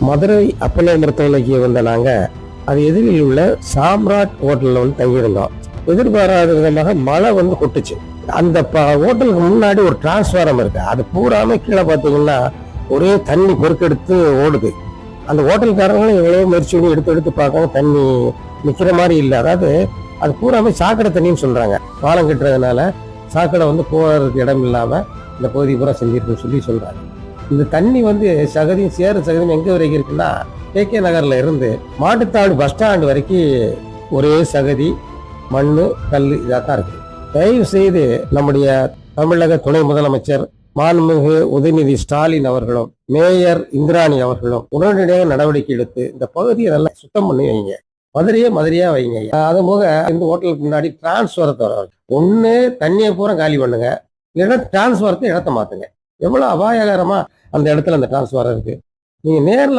Madurai Apollo மருத்துவமனைக்கு வந்த நாங்கள் அது எதிரில் உள்ள சாம்ராட் ஹோட்டலில் வந்து தங்கியிருந்தோம். எதிர்பாராத விதமாக மழை வந்து கொட்டுச்சு. அந்த ப- ஹோட்டலுக்கு முன்னாடி ஒரு டிரான்ஸ்ஃபாரம் இருக்கு. அது பூராம கீழே பார்த்தீங்கன்னா ஒரே தண்ணி பொறுக்கெடுத்து ஓடுது. அந்த ஹோட்டல்காரங்களும் எவ்வளோ முயற்சி பண்ணி எடுத்து எடுத்து பார்க்கவும் தண்ணி நிற்கிற மாதிரி இல்லை. அதாவது அது பூராமே சாக்கடை தண்ணின்னு சொல்றாங்க. பாலம் கட்டுறதுனால சாக்கடை வந்து போகிறதுக்கு இடம் இல்லாமல் இந்த பகுதி பூரா செஞ்சிருக்குன்னு சொல்லி சொல்றாங்க. இந்த தண்ணி வந்து சகதியும் சேர சகதியும் எங்கே வரைக்கும் இருக்குன்னா கே கே நகர்ல இருந்து மாட்டுத்தாடு பஸ் ஸ்டாண்ட் வரைக்கும் ஒரே சகதி மண் கல் இதாக தான் இருக்கு. தயவு செய்து நம்முடைய தமிழக துணை முதலமைச்சர் மாண்புமிகு உதயநிதி ஸ்டாலின் அவர்களும் மேயர் இந்திராணி அவர்களும் உடனடியாக நடவடிக்கை எடுத்து இந்த பகுதியை நல்லா சுத்தம் பண்ணி வைங்க. மதுரையே மதுரையா வைங்க அது போக இந்த ஹோட்டலுக்கு முன்னாடி டிரான்ஸ்வரத்தை ஒன்று தண்ணியை பூரா காலி பண்ணுங்க. இல்லைன்னா டிரான்ஸ்வரத்தை இடத்த மாத்துங்க. எவ்வளவு அபாயகரமா அந்த இடத்துல அந்த டிரான்ஸ்ஃபாரம் இருக்குது நீங்க நேர்ல